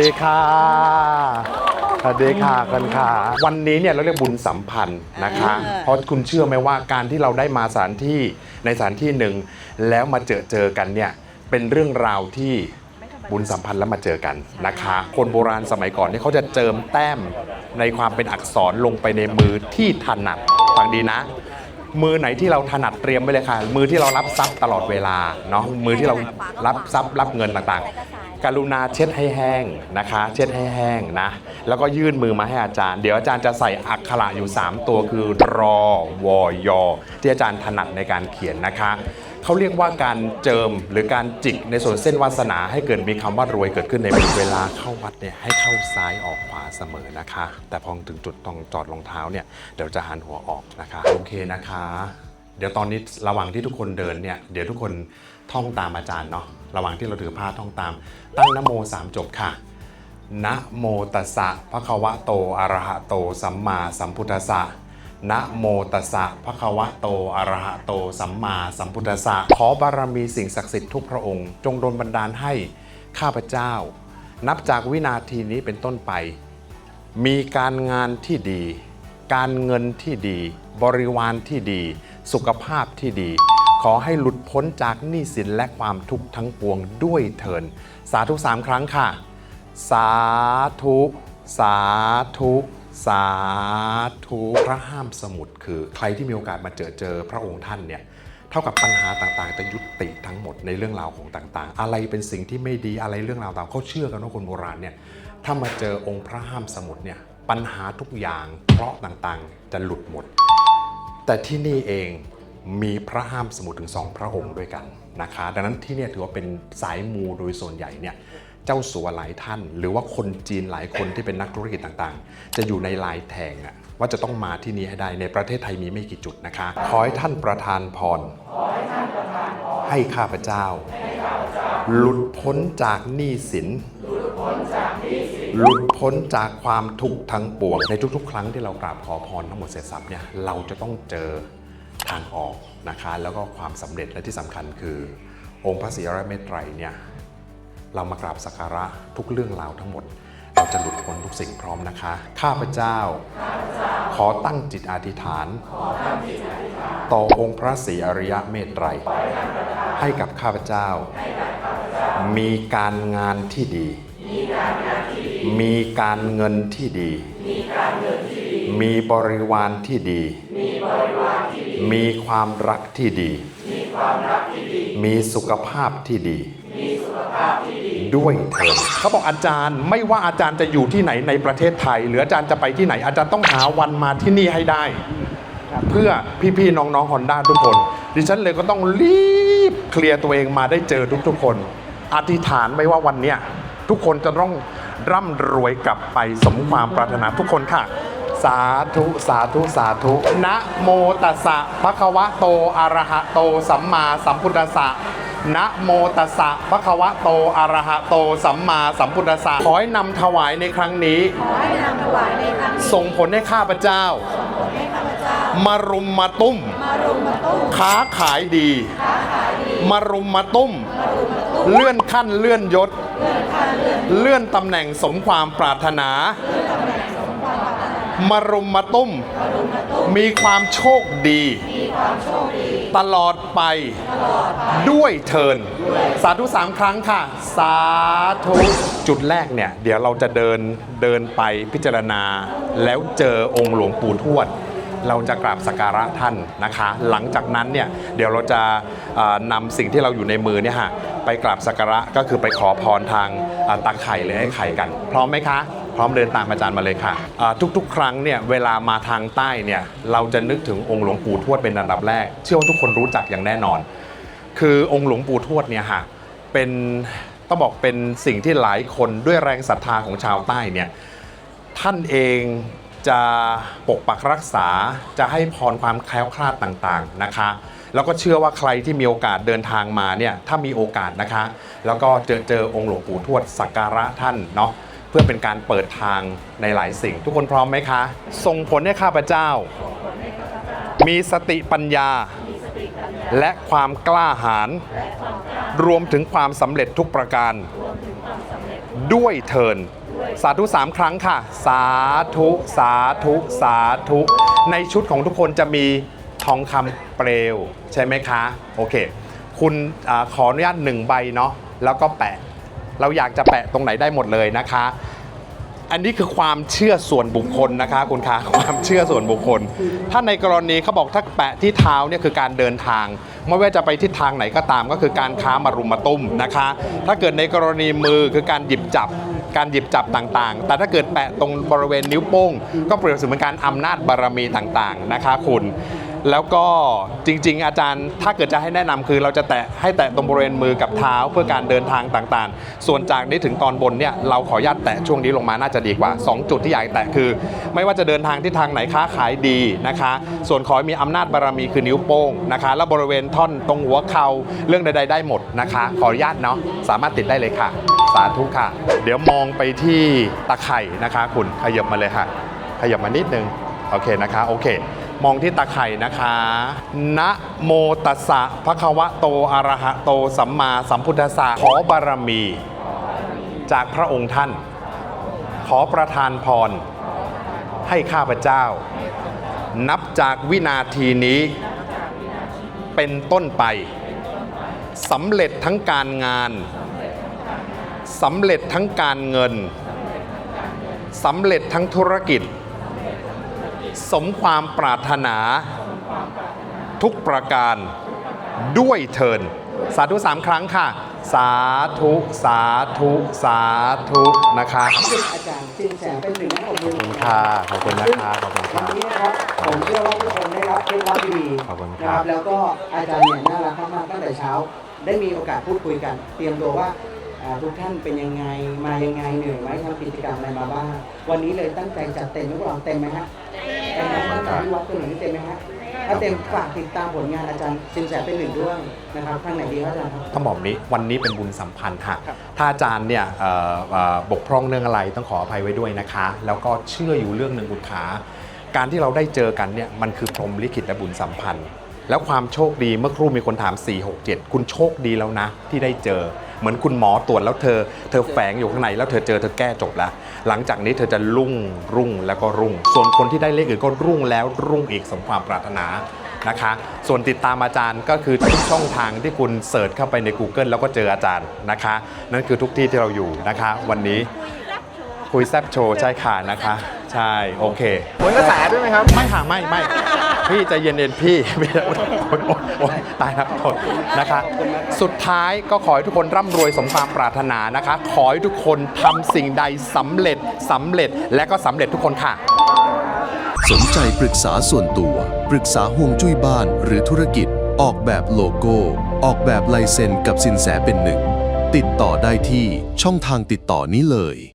ดีค่ะสวัสดีค่ะกันค่ะ วันนี้เนี่ยเราเรียกบุญสัมพันธ์นะคะอ่าเพราะคุณเชื่อไหมว่าการที่เราได้มาสถานที่ในสถานที่หนึ่งแล้วมาเจอเจอกันเนี่ยเป็นเรื่องราวที่บุญสัมพันธ์แล้วมาเจอกันนะคะ คนโบราณสมัยก่อนเนี่ยเขาจะเจิมแต้มในความเป็นอักษรลงไปในมือที่ถนัดฟังดีนะ มือไหนที่เราถนัดเตรียมไว้เลยค่ะ มือที่เรารับทรัพย์ตลอดเวลาเนาะมือที่เรารับทรัพย์รับเงินต่างๆ กรุณาเช็ดให้แห้งนะคะ เช็ดให้แห้งนะ แล้วก็ยื่นมือมาให้อาจารย์ เดี๋ยวอาจารย์จะใส่อักขระอยู่ 3 ตัวคือรอวอยอที่อาจารย์ถนัดในการเขียนนะคะเขาเรียกว่าการเจิมหรือการจิกในส่วนเส้นวาสนาให้เกิดมีคำว่ารวยเกิดขึ้นในเวลาเข้าวัดเนี่ยให้เข้าซ้ายออกขวาเสมอนะคะ แต่พอถึงจุดต้องจอดรองเท้าเนี่ยเดี๋ยวจะหันหัวออกนะคะโอเคนะคะ เดี๋ยวตอนนี้ระหว่างที่ทุกคนเดินเนี่ยเดี๋ยวทุกคนท่องตามอาจารย์เนาะระหว่างที่เราถือผ้าท่องตาม ตั้งนโมสามจบค่ะนะโมตัสสะภะคะวะโตอะระหะโต สัมมาสัมพุทธัสสะนะโมตัสสะภะคะวะโตอะระหะโต สัมมาสัมพุทธัสสะขอบารมีสิ่งศักดิ์สิทธิ์ทุกพระองค์ จงโดนบันดาลให้ข้าพเจ้า นับจากวินาทีนี้เป็นต้นไป มีการงานที่ดี การเงินที่ดี บริวารที่ดี สุขภาพที่ดี ขอให้หลุดพ้นจากหนี้สินและความทุกข์ทั้งปวงด้วยเถิน สาธุสามครั้งค่ะ สาธุ สาธุสาธุพระห้ามสมุดคือใครที่มีโอกาสมาเจอเจอพระองค์ท่านเนี่ยเท่ากับปัญหาต่างๆจะยุติทั้งหมดในเรื่องราวของต่างๆ อะไรเป็นสิ่งที่ไม่ดีอะไรเรื่องราวต่างเขาเชื่อกันว่าคนโบราณเนี่ยถ้ามาเจอองค์พระห้ามสมุดเนี่ยปัญหาทุกอย่างเคราะห์ต่างๆ จะหลุดหมด แต่ที่นี่เองมีพระห้ามสมุดถึงสองพระองค์ด้วยกันนะคะ ดังนั้นที่นี่ถือว่าเป็นสายมูโดยส่วนใหญ่เนี่ยเจ้าสัวหลายท่าน หรือว่าคนจีนหลายคนที่เป็นนักธุรกิจต่างๆ จะอยู่ในลายแทงอะว่าจะต้องมาที่นี่ให้ได้ในประเทศไทยมีไม่กี่จุดนะคะ ขอให้ท่านประทานพร ให้ข้าพเจ้า หลุดพ้นจากหนี้สิน หลุดพ้นจากความทุกข์ทั้งปวงในทุก ๆ ครั้งที่เรากราบขอพรทั้งหมดเสร็จสับเนี่ยเราจะต้องเจอทางออกนะคะ แล้วก็ความสำเร็จและที่สำคัญคือ องค์พระศรีอริยเมตไตรเนี่ยเรามากราบสักการะทุกเรื่องราวทั้งหมด เราจะหลุดพ้นทุกสิ่งพร้อมนะคะ ข้าพเจ้า ขอตั้งจิตอธิษฐาน ต่อองค์พระศรีอริยเมตไตร ให้กับข้าพเจ้า มีการงานที่ดี มีการเงินที่ดี มีบริวารที่ดี มีความรักที่ดี มีสุขภาพที่ดี ด้วยเถิดเขาบอกอาจารย์ไม่ว่าอาจารย์จะอยู่ที่ไหนในประเทศไทย หรืออาจารย์จะไปที่ไหน อาจารย์ต้องหาวันมาที่นี่ให้ได้ เพื่อพี่ๆน้องๆฮอนด้าทุกคน ดิฉันเลยก็ต้องรีบเคลียร์ตัวเองมาได้เจอทุกๆคน อธิษฐานไว้ว่าวันเนี้ยทุกคนจะต้อง ร่ำรวยกลับไปสมความปรารถนาทุกคนค่ะ สาธุ สาธุ สาธุ นะโมตัสสะภะคะวะโตอะระหะโต สัมมาสัมพุทธัสสะนะโมตัสสะภะคะวะโตอะระหะโต สัมมาสัมพุทธัสสะขอให้นำถวายในครั้งนี้ขอให้นำถวายในครั้งนี้ส่งผลให้ข้าพเจ้าให้ข้าพเจ้า มารุมมาตุ้มมารุมมาตุ้มค้าขายดีค้าขายดีมารุมมาตุ้มมารุมมาตุ้ม เลื่อนขั้นเลื่อนยศ เลื่อนตำแหน่งสมความปรารถนา มารุมมาตุ้ม มีความโชคดี ตลอดไป ด้วยเทิน สาธุสามครั้งค่ะ สาธุ จุดแรกเนี่ย เดี๋ยวเราจะเดินเดินไปพิจารณา แล้วเจอองค์หลวงปู่ทวดเราจะกราบสักการะท่านนะคะ หลังจากนั้นเนี่ยเดี๋ยวเราจะนำสิ่งที่เราอยู่ในมือเนี่ยฮะ ไปกราบสักการะก็คือไปขอพรทางตักไข่หรือไอ้ไข่กัน พร้อมไหมคะ พร้อมเดินตามอาจารย์มาเลยค่ะอ่าทุกๆ ครั้งเนี่ยเวลามาทางใต้เนี่ยเราจะนึกถึงองค์หลวงปู่ทวดเป็นอันดับแรก เชื่อว่าทุกคนรู้จักอย่างแน่นอน คือองค์หลวงปู่ทวดเนี่ยฮะเป็นต้องบอกเป็นสิ่งที่หลายคนด้วยแรงศรัทธาของชาวใต้เนี่ยท่านเองจะปกปักรักษาจะให้พรความแคล้วคลาดต่างๆนะคะ แล้วก็เชื่อว่าใครที่มีโอกาสเดินทางมาเนี่ยถ้ามีโอกาสนะคะ แล้วก็เจอเจอองค์หลวงปู่ทวดสักการะท่านเนาะเพื่อเป็นการเปิดทางในหลายสิ่ง ทุกคนพร้อมไหมคะส่งผลให้ข้าพเจ้า มีสติปัญญา และความกล้าหาญรวมถึงความสำเร็จทุกประการ ด้วยเทินสาธุสามครั้งค่ะ สาธุ สาธุ สาธุ ในชุดของทุกคนจะมี ทองคำเปลวใช่ไหมคะโอเค คุณอขออนุญาตหนึ่งใบเนาะแล้วก็แปะ เราอยากจะแปะตรงไหนได้หมดเลยนะคะ อันนี้คือความเชื่อส่วนบุคคลนะคะ คุณคะความเชื่อส่วนบุคคล ถ้าในกรณีเขาบอกถ้าแปะที่เท้าเนี่ยคือการเดินทางไม่ว่าจะไปทิศทางไหนก็ตามก็คือการค้ามารุมมาตุ้มนะคะ ถ้าเกิดในกรณีมือคือการหยิบจับการหยิบจับต่างๆ แต่ถ้าเกิดแปะตรงบริเวณนิ้วโป้ง ก็เปรียบเสมือนการอำนาจบารมีต่างๆนะคะ คุณ แล้วก็จริง ๆ อาจารย์ถ้าเกิดจะให้แนะนำคือเราจะแตะให้แตะตรงบริเวณมือกับเท้าเพื่อการเดินทางต่างๆ ส่วนจากนี้ถึงตอนบนเนี่ยเราขออนุญาตแตะช่วงนี้ลงมาน่าจะดีกว่า 2 จุดที่อยากแตะคือ ไม่ว่าจะเดินทางที่ทางไหนค้าขายดีนะคะ ส่วนขอให้มีอำนาจบารมีคือนิ้วโป้งนะคะ แล้วบริเวณท่อนตรงหัวเข่าเรื่องใด ๆ ได้หมดนะคะ ขออนุญาตเนาะสามารถติดได้เลยค่ะ สาธุค่ะ เดี๋ยวมองไปที่ตะไคร่นะคะ คุณขยับมาเลยค่ะขยับมานิดนึงโอเคนะคะโอเค มองที่ตาไข่นะคะ นะโมตัสสะภะคะวะโตอะระหะโตสัมมาสัมพุทธัสสะขอบารมี จากพระองค์ท่าน ขอประทานพร ให้ข้าพเจ้า นับจากวินาทีนี้ เป็นต้นไปสำเร็จทั้งการงานสำเร็จทั้งการเงินสำเร็จทั้งธุรกิจ สมความปรารถนา ทุกประการด้วยเทิน สาธุสามครั้งค่ะ สาธุ สาธุ สาธุนะคะอาจารย์สินแสเป็นหนึ่งในคนมือขอบคุณค่ะ ขอบคุณนะคะขอบคุณค่ะวันนี้นะครับผมเชื่อว่าทุกคนได้รับเคล็ดลับดีขอบคุณๆคนะรับครับแล้วก็อาจารย์เนี่ยน่ารักมากๆตั้งแต่เช้า ได้มีโอกาสพูดคุยกัน เตรียมตัวว่าอ่าทุกท่านเป็นยังไงมายังไงเหนื่อยไหมทำกิจกรรมอะไรมาบ้าง วันนี้เลยตั้งใจจัดเต็มทุกเราเต็มไหมฮะ เต็มไหมตั้งแต่ที่วัดตัวไหนนี่เต็มไหมฮะถ้าเต็มฝากติดตามผลงานอาจารย์สินแสเป็นหนึ่งด้วยนะครับข้างไหนดีครับอาจารย์ครับ ต้องบอกแบบนี้วันนี้เป็นบุญสัมพันธ์ค่ะครับ ถ้าอาจารย์เนี่ยเอ่อเอ่อบกพร่องเรื่องอะไรต้องขออภัยไว้ด้วยนะคะ แล้วก็เชื่ออยู่เรื่องหนึ่งบุญขา การที่เราได้เจอกันเนี่ยมันคือพรหมลิขิตและบุญสัมพันธ์ แล้วความโชคดีเมื่อครู่มีคนถาม 4 6 7 คุณโชคดีแล้วนะ ที่ได้เจอ เหมือนคุณหมอตรวจแล้วเธอ เธอแฝงอยู่ข้างในแล้วเธอเจอเธอแก้จบแล้ว หลังจากนี้เธอจะรุ่งรุ่งแล้วก็รุ่ง ส่วนคนที่ได้เลขอื่นก็รุ่งแล้วรุ่งอีกสมความปรารถนานะคะ ส่วนติดตามอาจารย์ก็คือทุกช่องทางที่คุณเสิร์ชเข้าไปใน Google แล้วก็เจออาจารย์นะคะ นั่นคือทุกที่ที่เราอยู่นะคะ วันนี้คุยแซบโชว์ใช่ค่ะนะคะ ใช่โอเคผลกระแสด้วยไหมครับ ไม่ค่ะไม่ไม่ พี่ใจเย็นๆพี่ไม่ได้อ๊ยโอ๊ยโอ๊ยโอ๊ยตายแล้วทษนะคะ สุดท้ายก็ขอให้ทุกคนร่ำรวยสมความปรารถนานะคะ ขอให้ทุกคนทำสิ่งใดสำเร็จสำเร็จและก็สำเร็จทุกคนค่ะ สนใจปรึกษาส่วนตัว ปรึกษาห่วงจุ้ยบ้านหรือธุรกิจ ออกแบบโลโก้ ออกแบบลายเซ็นกับสินแสเป็นหนึ่ง ติดต่อได้ที่ช่องทางติดต่อนี้เลย